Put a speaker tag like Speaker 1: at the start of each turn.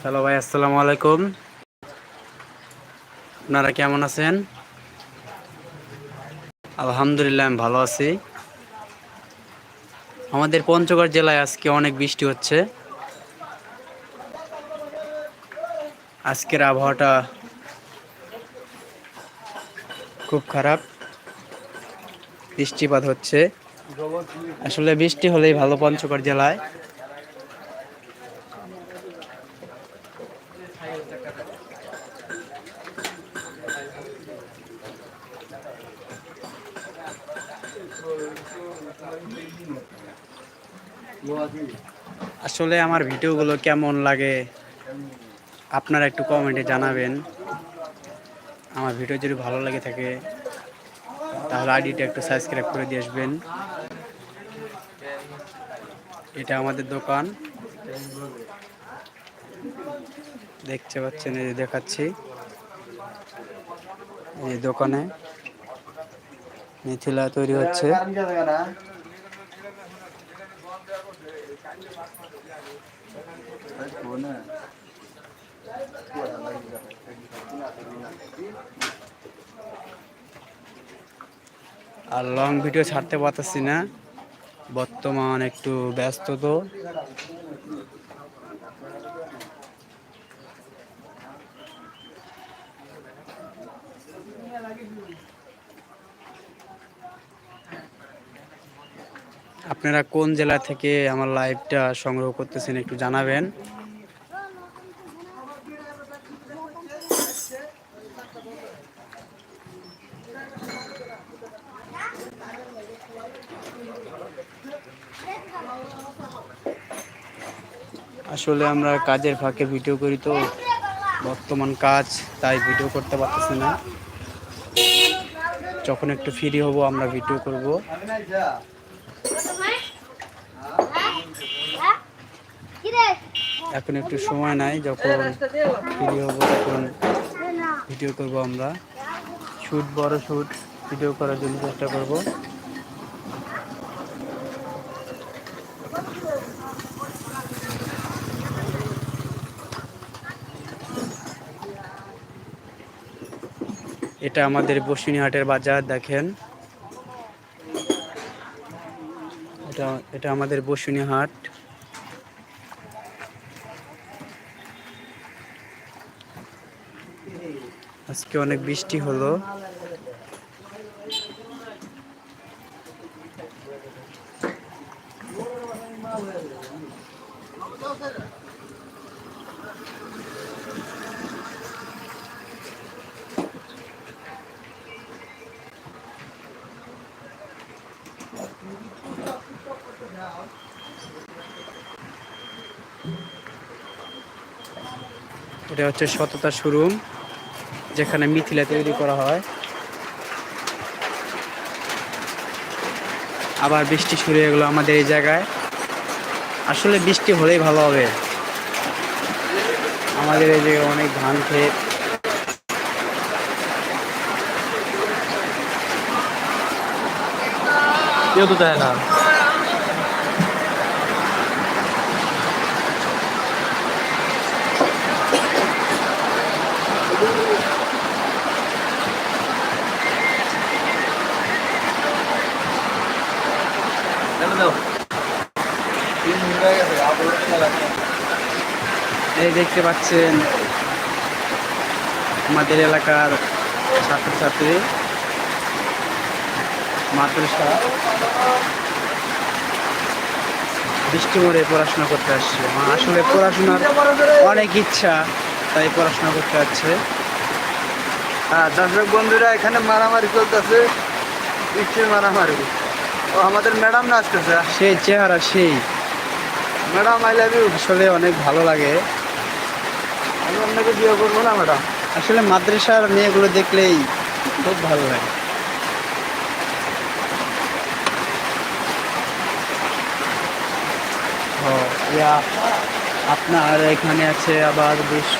Speaker 1: Hello ভাই, আসসালামু আলাইকুম। আপনারা কেমন আছেন? আলহামদুলিল্লাহ, আমি ভালো আছি। আমাদের পঞ্চগড় জেলায় আজকে অনেক বৃষ্টি হচ্ছে। আজকের আবহাওয়াটা খুব খারাপ। বৃষ্টিপাত হচ্ছে। আসলে বৃষ্টি হলেই ভালো পঞ্চগড় জেলায়। আসলে আমার ভিডিওগুলো কেমন লাগে আপনারা একটু কমেন্টে জানাবেন। আমার ভিডিও যদি ভালো লাগে থাকে, তাহলে আইডিটা একটু সাবস্ক্রাইব করে দিয়ে আসবেন। এটা আমাদের দোকান। দেখতে পাচ্ছেন, এই দেখাচ্ছি। এই দোকানে মিথিলা তৈরি হচ্ছে। আর লং ভিডিও ছাড়তে পারতেছি না। বর্তমান একটু ব্যস্ত তো। আপনারা কোন জেলা থেকে আমার লাইভটা সংগ্রহ করতেছেন একটু জানাবেন। আসলে আমরা কাজের ফাঁকে ভিডিও করি তো, বর্তমান কাজ, তাই ভিডিও করতে পারতেছি না। যখন একটু ফ্রি হব, আমরা ভিডিও করব। এখন একটু সময় নাই, যখন ফ্রি হব, তখন ভিডিও করব আমরা। শুট, বড় শুট ভিডিও করার জন্য চেষ্টা করব। এটা আমাদের বসিনীহাটের বাজার, দেখেন। এটা এটা আমাদের বসুনিহাট। আজকে অনেক বৃষ্টি হলো। এটা হচ্ছে সততা শোরুম, যেখানে মিথিলা তৈরি করা হয়। আবার বৃষ্টি শুরু হয়ে গেলো আমাদের এই জায়গায়। আসলে বৃষ্টি হলেই ভালো হবে। আমাদের এই যে অনেক ধান ক্ষেত।
Speaker 2: কেউ তো দেয় না।
Speaker 1: এই দেখতে পাচ্ছেন আমাদের এলাকার ছাত্রছাত্রী মাদ্রাসা। বৃষ্টি মরে পড়াশোনা করতে আসছে। আসলে পড়াশোনার অনেক ইচ্ছা তাই পড়াশোনা করতে আসছে।
Speaker 2: হ্যাঁ দর্শক বন্ধুরা এখানে মারামারি চলতেছে। বৃষ্টির মারামারি। ও আমাদের ম্যাডাম নাচতেছে
Speaker 1: সেই চেহারা সেই।
Speaker 2: ম্যাডাম আই লাভ ইউ
Speaker 1: আসলে অনেক ভালো লাগে।
Speaker 2: আমি আপনাকে বিয়ে করব না, ম্যাডাম।
Speaker 1: আসলে মাদ্রাসার মেয়েগুলো দেখলেই খুব ভালো লাগে। আপনার এখানে আছে আবার দৃশ্য